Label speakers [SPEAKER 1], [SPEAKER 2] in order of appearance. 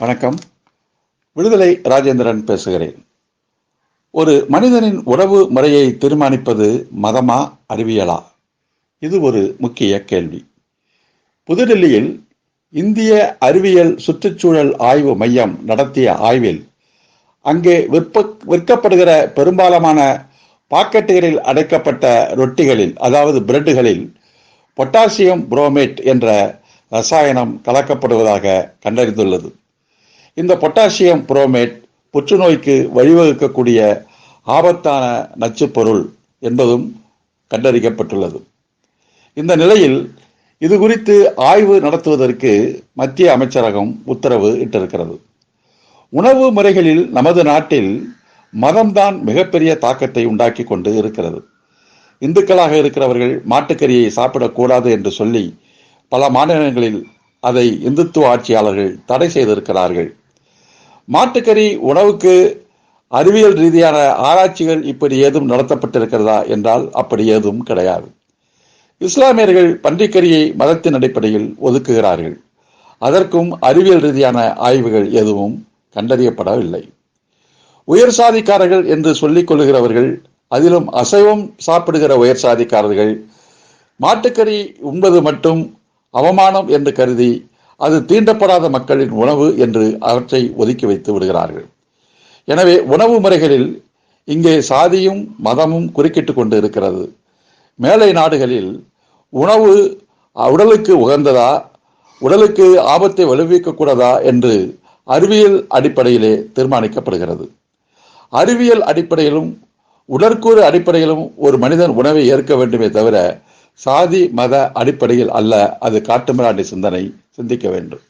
[SPEAKER 1] வணக்கம். விடுதலை ராஜேந்திரன் பேசுகிறேன். ஒரு மனிதனின் உறவு முறையை தீர்மானிப்பது மதமா அறிவியலா? இது ஒரு முக்கிய கேள்வி. புதுடில்லியில் இந்திய அறிவியல் சுற்றுச்சூழல் ஆய்வு மையம் நடத்திய ஆய்வில் அங்கே விற்ப விற்கப்படுகிற பெரும்பாலான பாக்கெட்டுகளில் அடைக்கப்பட்ட ரொட்டிகளில் அதாவது பிரெட்டுகளில் பொட்டாசியம் புரோமேட் என்ற ரசாயனம் கலக்கப்படுவதாக கண்டறிந்துள்ளது. இந்த பொட்டாசியம் புரோமேட் புற்றுநோய்க்கு வழிவகுக்கக்கூடிய ஆபத்தான நச்சுப்பொருள் என்பதும் கண்டறியப்பட்டுள்ளது. இந்த நிலையில் இது குறித்து ஆய்வு நடத்துவதற்கு மத்திய அமைச்சரகம் உத்தரவு இட்டிருக்கிறது. உணவு முறைகளில் நமது நாட்டில் மதம்தான் மிகப்பெரிய தாக்கத்தை உண்டாக்கி கொண்டு இருக்கிறது. இந்துக்களாக இருக்கிறவர்கள் மாட்டுக்கறியை சாப்பிடக்கூடாது என்று சொல்லி பல மாநிலங்களில் அதை இந்துத்துவ ஆட்சியாளர்கள் தடை செய்திருக்கிறார்கள். மாட்டுக்கறி உணவுக்கு அறிவியல் ரீதியான ஆராய்ச்சிகள் இப்படி ஏதும் நடத்தப்பட்டிருக்கிறதா என்றால் அப்படி ஏதும் கிடையாது. இஸ்லாமியர்கள் பன்றிக்கறியை மதத்தின் அடிப்படையில் ஒதுக்குகிறார்கள். அதற்கும் அறிவியல் ரீதியான ஆய்வுகள் எதுவும் கண்டறியப்படவில்லை. உயர் சாதிக்காரர்கள் என்று சொல்லிக் கொள்கிறவர்கள் அதிலும் அசைவம் சாப்பிடுகிற உயர் சாதிக்காரர்கள் மாட்டுக்கறி உண்பது மட்டும் அவமானம் என்று கருதி அது தீண்டப்படாத மக்களின் உணவு என்று அவற்றை ஒதுக்கி வைத்து விடுகிறார்கள். எனவே உணவு முறைகளில் இங்கே சாதியும் மதமும் குறுக்கிட்டு கொண்டு இருக்கிறது. மேலை நாடுகளில் உணவு உடலுக்கு உகந்ததா உடலுக்கு ஆபத்தை விளைவிக்கக்கூடாதா என்று அறிவியல் அடிப்படையிலே தீர்மானிக்கப்படுகிறது. அறிவியல் அடிப்படையிலும் உடற்கூறு அடிப்படையிலும் ஒரு மனிதன் உணவை ஏற்க வேண்டுமே தவிர சாதி மத அடிப்படையில் அல்ல அது காட்டுமிராண்டி சிந்தனை சிந்திக்க வேண்டும்.